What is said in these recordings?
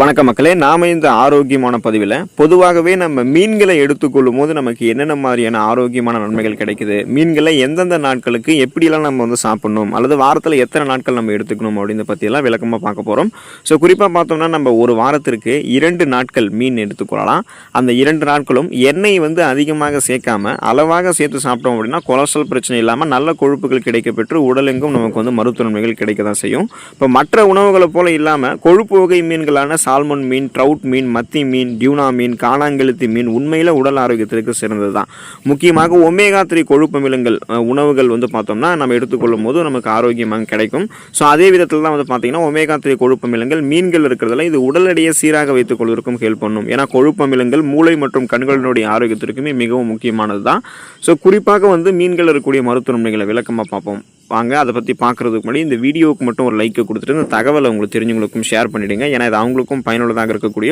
வணக்க மக்களே நாம இந்த ஆரோக்கியமான பதிவில் பொதுவாகவே நம்ம மீன்களை எடுத்துக்கொள்ளும் போது நமக்கு என்னென்ன மாதிரியான ஆரோக்கியமான நன்மைகள் கிடைக்குது? மீன்களை எந்தெந்த நாட்களுக்கு எப்படியெல்லாம் நம்ம வந்து சாப்பிடணும்? அல்லது வாரத்தில் எத்தனை நாட்கள் நம்ம எடுத்துக்கணும் அப்படின்னு பற்றியெல்லாம் விளக்கமாக பார்க்க போகிறோம் ஸோ குறிப்பாக பார்த்தோம்னா நம்ம ஒரு வாரத்திற்கு இரண்டு நாட்கள் மீன் எடுத்துக்கொள்ளலாம் அந்த இரண்டு நாட்களும் எண்ணெய் வந்து அதிகமாக சேர்க்காம அளவாக சேர்த்து சாப்பிட்டோம் அப்படின்னா கொலஸ்ட்ரால் பிரச்சனை இல்லாமல் நல்ல கொழுப்புகள் கிடைக்கப்பெற்று உடலெங்கும் நமக்கு வந்து மருத்துவ நன்மைகள் கிடைக்க தான் செய்யும். இப்போ மற்ற உணவுகளை போல இல்லாமல் கொழுப்பு வகை மீன்களான சால்மன் மீன் ட்ரவுட் மீன் மத்தி மீன் டியூனா மீன் காணாங்கெழுத்தி மீன் உண்மையில் உடல் ஆரோக்கியத்திற்கு சிறந்தது தான் முக்கியமாக ஒமேகா த்ரீ கொழுப்பமிலங்கள் உணவுகள் வந்து பார்த்தோம்னா நம்ம எடுத்துக்கொள்ளும் போது நமக்கு ஆரோக்கியமாக கிடைக்கும். ஸோ அதே விதத்தில் தான் வந்து பார்த்தீங்கன்னா ஒமேகா த்ரீ கொழுப்பமிலங்கள் மீன்கள் இருக்கிறதுல இது உடல் எடையை சீராக வைத்துக் கொள்வதற்கும் ஹெல்ப் பண்ணும். ஏன்னா கொழுப்பமிலங்கள் மூளை மற்றும் கண்களினுடைய ஆரோக்கியத்திற்குமே மிகவும் முக்கியமானது தான் ஸோ குறிப்பாக வந்து மீன்கள் இருக்கக்கூடிய மருத்துவமனைகளை விளக்கமாக பார்ப்போம். வாங்க அதை பற்றி பார்க்குறதுக்கு முன்னாடி இந்த வீடியோவுக்கு மட்டும் ஒரு லைக்கை கொடுத்துட்டு இந்த தகவலை உங்களுக்கு தெரிஞ்சவங்களுக்கும் ஷேர் பண்ணிவிடுங்க ஏன்னா இது அவங்களுக்கும் பயனுள்ளதாக இருக்கக்கூடிய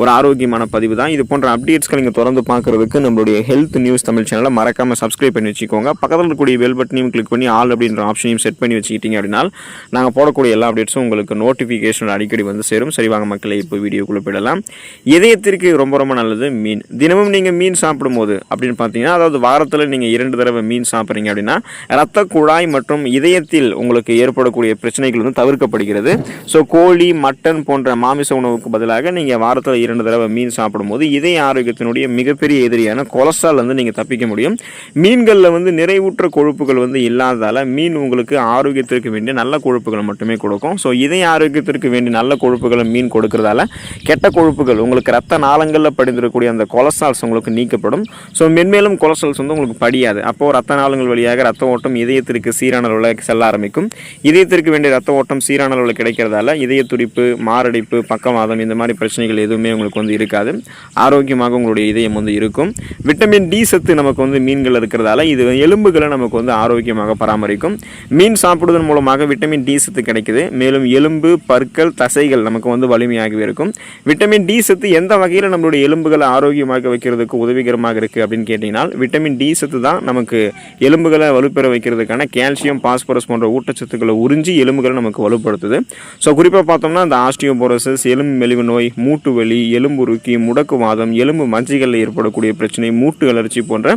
ஒரு ஆரோக்கியமான பதிவு தான். இது போன்ற அப்டேட்ஸ்களை நீங்கள் தொடர்ந்து பார்க்குறதுக்கு நம்மளுடைய ஹெல்த் நியூஸ் தமிழ் சேனலை மறக்காமல் சப்ஸ்கிரைப் பண்ணி வச்சுக்கோங்க. பக்கத்தில் இருக்கக்கூடிய பெல் பட்டனையும் கிளிக் பண்ணி ஆல் அப்படின்ற ஆப்ஷனையும் செட் பண்ணி வச்சுக்கிட்டீங்க அப்படின்னா நாங்கள் போடக்கூடிய எல்லா அப்டேட்ஸும் உங்களுக்கு நோட்டிஃபிகேஷன் அடிக்கடி வந்து சேரும். சரி வாங்க மக்களை இப்போ வீடியோக்குள்ளே போயிடலாம். இதயத்திற்கு ரொம்ப ரொம்ப நல்லது மீன். தினமும் நீங்கள் மீன் சாப்பிடும்போது அப்படின்னு பார்த்தீங்கன்னா அதாவது வாரத்தில் நீங்கள் இரண்டு தடவை மீன் சாப்பிட்றீங்க அப்படின்னா ரத்த குழாய் மற்றும் இதயத்தில் உங்களுக்கு ஏற்படக்கூடிய பிரச்சனைகள் வந்து தவிர்க்கப்படுகிறது. ஸோ கோழி மட்டன் போன்ற மாமிச உணவுக்கு பதிலாக நீங்கள் வாரத்தில் இரண்டு தடவை மீன் சாப்பிடும்போது இதய ஆரோக்கியத்தினுடைய மிகப்பெரிய எதிரியான கொலஸ்ட்ரால் வந்து நீங்கள் தப்பிக்க முடியும். மீன்களில் வந்து நிறைவுற்ற கொழுப்புகள் வந்து இல்லாததால் மீன் உங்களுக்கு ஆரோக்கியத்திற்கு வேண்டிய நல்ல கொழுப்புகளை மட்டுமே கொடுக்கும். ஸோ இதய ஆரோக்கியத்திற்கு வேண்டிய நல்ல கொழுப்புகளை மீன் கொடுக்கறதால கெட்ட கொழுப்புகள் உங்களுக்கு ரத்த நாளங்களில் படிந்திருக்கக்கூடிய அந்த கொலஸ்ட்ரால்ஸ் உங்களுக்கு நீக்கப்படும். ஸோ மென்மேலும் கொலஸ்ட்ரால்ஸ் வந்து உங்களுக்கு படியாது. அப்போது ரத்த நாளங்கள் வழியாக ரத்த ஓட்டம் இதயத்திற்கு சீரான அளவில் செல்ல ஆரம்பிக்கும். இதயத்திற்கு வேண்டிய ரத்த ஓட்டம் சீரான அளவில் கிடைக்கிறதால இதய துடிப்பு மாரடைப்பு பக்கவாதம் இந்த மாதிரி பிரச்சனைகள் எதுவுமே உங்களுக்கு வந்து இருக்காது. ஆரோக்கியமாக உங்களுடைய இதயம் வந்து இருக்கும். விட்டமின் டி சத்து நமக்கு வந்து மீன்கள் இருக்கிறதால இது எலும்புகளை நமக்கு வந்து ஆரோக்கியமாக பராமரிக்கும். மீன் சாப்பிடுவதன் மூலமாக விட்டமின் டி சத்து கிடைக்குது. மேலும் எலும்பு பற்கள் தசைகள் நமக்கு வந்து வலிமையாகவே இருக்கும். விட்டமின் டி சத்து எந்த வகையில் நம்மளுடைய எலும்புகளை ஆரோக்கியமாக வைக்கிறதுக்கு உதவிகரமாக இருக்குது அப்படின்னு கேட்டிங்கன்னா விட்டமின் டி சத்து தான் நமக்கு எலும்புகளை வலுப்பெற வைக்கிறதுக்கான கால்சியம் பாஸ்பரஸ் போன்ற ஊட்டச்சத்துக்களை உறிஞ்சி எலும்புகளை நமக்கு வலுப்படுத்துது. ஸோ குறிப்பாக பார்த்தோம்னா இந்த ஆஸ்டியோபோரோசஸ் எலும்பு மெலிவு நோய் மூட்டு வலி எலும்புருக்கி முடக்குவாதம் எலும்பு மஞ்சைகளில் ஏற்படக்கூடிய பிரச்சனை மூட்டு அலர்ச்சி போன்ற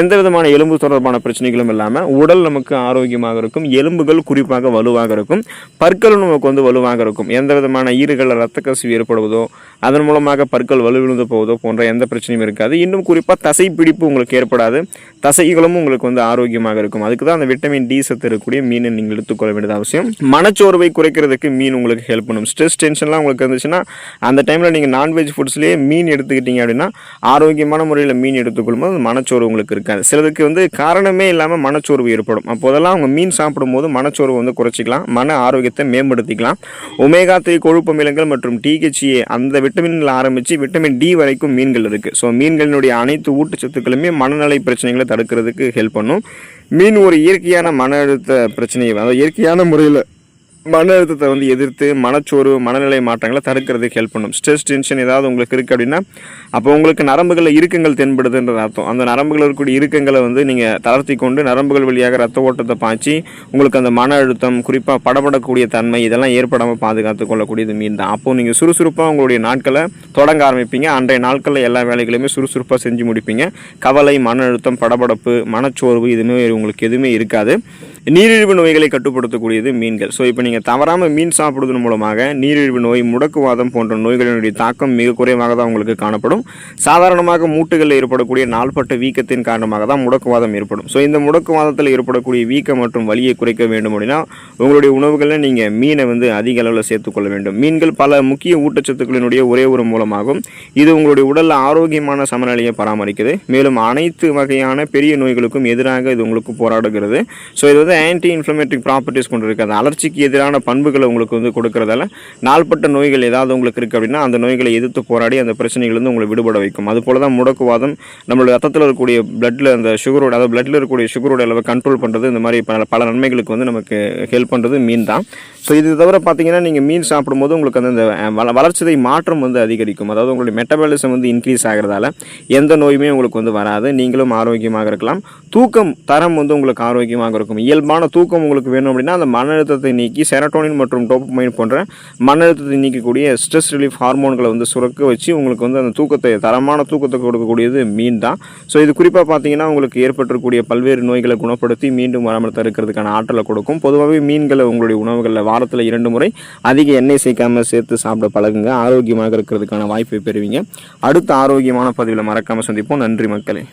எந்த விதமான எலும்பு தொடர்பான பிரச்சனைகளும் இல்லாமல் உடல் நமக்கு ஆரோக்கியமாக இருக்கும் எலும்புகள் குறிப்பாக வலுவாக இருக்கும் பற்களும் நமக்கு வந்து வலுவாக இருக்கும். எந்த விதமான ஈறுகளில் ரத்த கசிவு ஏற்படுவதோ அதன் மூலமாக பற்கள் வலுவிழுந்து போவதோ போன்ற எந்த பிரச்சனையும் இருக்காது. இன்னும் குறிப்பாக தசை பிடிப்பு உங்களுக்கு ஏற்படாது. தசைகளும் உங்களுக்கு வந்து ஆரோக்கியமாக இருக்கும். அதுக்கு தான் அந்த விட்டமின் டி சத்து இருக்கக்கூடிய மீனை நீங்கள் எடுத்துக்கொள்ள வேண்டியது அவசியம். மனச்சோர்வை குறைக்கிறதுக்கு மீன் உங்களுக்கு ஹெல்ப் பண்ணும். ஸ்ட்ரெஸ் டென்ஷன்லாம் உங்களுக்கு இருந்துச்சுன்னா அந்த டைமில் நீங்கள் நான்வெஜ் ஃபுட்ஸ்லேயே மீன் எடுத்துக்கிட்டீங்க அப்படின்னா ஆரோக்கியமான முறையில் மீன் எடுத்துக்கொள்ளும் போது மனச்சோர்வு உங்களுக்கு இருக்காது. சிலதுக்கு வந்து காரணமே இல்லாமல் மனச்சோர்வு ஏற்படும். அப்போதெல்லாம் அவங்க மீன் சாப்பிடும்போது மனச்சோர்வு வந்து குறைச்சிக்கலாம். மன ஆரோக்கியத்தை மேம்படுத்திக்கலாம். ஒமேகா த்ரீ கொழுப்பு அமிலங்கள் மற்றும் டிஹெச்ஏ அந்த விட்டமினில் ஆரம்பித்து விட்டமின் டி வரைக்கும் மீன்கள் இருக்குது ஸோ மீன்களினுடைய அனைத்து ஊட்டச்சத்துக்களுமே மனநலை பிரச்சனைகளை தடுக்கிறதுக்கு ஹெல்ப் பண்ணும். மீன் ஒரு இயற்கையான மன அழுத்த பிரச்சனையை அதாவது இயற்கையான முறையில் மன அழுத்தத்தை வந்து எதிர்த்து மனச்சோர்வு மனநிலை மாற்றங்களை தடுக்கிறதுக்கு ஹெல்ப் பண்ணும். ஸ்ட்ரெஸ் டென்ஷன் ஏதாவது உங்களுக்கு இருக்குது அப்படின்னா அப்போ உங்களுக்கு நரம்புகளில் இறுக்கங்கள் தென்படுதுன்ற அர்த்தம். அந்த நரம்புகளில் இருக்கக்கூடிய இறுக்கங்களை வந்து நீங்கள் தளர்த்தி கொண்டு நரம்புகள் வழியாக ரத்த ஓட்டத்தை பாய்ச்சி உங்களுக்கு அந்த மன அழுத்தம் குறிப்பாக படப்படக்கூடிய தன்மை இதெல்லாம் ஏற்படாமல் பாதுகாத்து கொள்ளக்கூடியது மீன் தான் அப்போது நீங்கள் சுறுசுறுப்பாக உங்களுடைய நாட்களை தொடங்க ஆரம்பிப்பீங்க. அன்றைய நாட்களில் எல்லா வேலைகளையுமே சுறுசுறுப்பாக செஞ்சு முடிப்பீங்க. கவலை மன அழுத்தம் படபடப்பு மனச்சோர்வு இதுவுமே உங்களுக்கு எதுவுமே இருக்காது. நீரிழிவு நோய்களை கட்டுப்படுத்தக்கூடியது மீன்கள். ஸோ இப்போ நீங்கள் தவறாமல் மீன் சாப்பிடுவதன் மூலமாக நீரிழிவு நோய் முடக்குவாதம் போன்ற நோய்களினுடைய தாக்கம் மிக குறைவாக தான் உங்களுக்கு காணப்படும். சாதாரணமாக மூட்டுகளில் ஏற்படக்கூடிய நாள்பட்ட வீக்கத்தின் காரணமாக தான் முடக்குவாதம் ஏற்படும். ஸோ இந்த முடக்குவாதத்தில் ஏற்படக்கூடிய வீக்கம் மற்றும் வலியை குறைக்க வேண்டும் அப்படின்னா உங்களுடைய உணவுகளில் நீங்கள் மீனை வந்து அதிக அளவில் சேர்த்துக்கொள்ள வேண்டும். மீன்கள் பல முக்கிய ஊட்டச்சத்துக்களினுடைய ஒரே ஒரு மூலமாகும். இது உங்களுடைய உடலில் ஆரோக்கியமான சமநிலையை பராமரிக்குது. மேலும் அனைத்து வகையான பெரிய நோய்களுக்கும் எதிராக இது உங்களுக்கு போராடுகிறது. ஸோ இது வந்து ஆன்டி இன்ஃப்ளமேட்டரி ப்ராப்பர்ட்டிஸ் கொண்டு இருக்குது அலர்ச்சிக்கு எதிரான பண்புகளை உங்களுக்கு வந்து கொடுக்கறதால நாள்பட்ட நோய்கள் ஏதாவது உங்களுக்கு இருக்குது அப்படின்னா அந்த நோய்களை எதிர்த்து போராடி அந்த பிரச்சனைகள் உங்களை விடுபட வைக்கும். அதுபோல் தான் முடக்குவாதம் நம்மளுடைய ரத்தத்தில் இருக்கக்கூடிய பிளட்டில் அந்த சுகரோட அதாவது பிளட்டில் இருக்கக்கூடிய சுகரோட அளவை கண்ட்ரோல் பண்ணுறது இந்த மாதிரி பல பல நன்மைகளுக்கு வந்து நமக்கு ஹெல்ப் பண்ணுறது மீன் தான் ஸோ இது தவிர பார்த்தீங்கன்னா நீங்கள் மீன் சாப்பிடும்போது உங்களுக்கு அந்த அந்த வள வளர்ச்சிதை மாற்றம் வந்து அதிகரிக்கும். அதாவது உங்களுடைய மெட்டபாலிசம் வந்து இன்க்ரீஸ் ஆகிறதால எந்த நோயுமே உங்களுக்கு வந்து வராது. நீங்களும் ஆரோக்கியமாக இருக்கலாம். தூக்கம் தரம் வந்து உங்களுக்கு ஆரோக்கியமாக இருக்கும். இயல்பான தூக்கம் உங்களுக்கு வேணும் அப்படின்னா அந்த மன அழுத்தத்தை நீக்கி செரட்டோனின் மற்றும் டோப்பமைன் போன்ற மன அழுத்தத்தை நீக்கக்கூடிய ஸ்ட்ரெஸ் ரிலீஃப் ஹார்மோன்களை வந்து சுரக்க வச்சு உங்களுக்கு வந்து அந்த தூக்கத்தை தரமான தூக்கத்தை கொடுக்கக்கூடியது மீன் தான். ஸோ இது குறிப்பாக பார்த்தீங்கன்னா உங்களுக்கு ஏற்பட்டிருக்கக்கூடிய பல்வேறு நோய்களை குணப்படுத்தி மீண்டும் வராமல் தடுக்கிறதுக்கான ஆற்றலை கொடுக்கும். பொதுவாகவே மீன்களை உங்களுடைய உணவுகளில் வாரத்தில் இரண்டு முறை அதிக எண்ணெய் சேர்க்காம சேர்த்து சாப்பிட பழகுங்க. ஆரோக்கியமாக இருக்கிறதுக்கான வாய்ப்பை பெறுவீங்க. அடுத்த ஆரோக்கியமான பதிவில் மறக்காமல் சந்திப்போம். நன்றி மக்களே.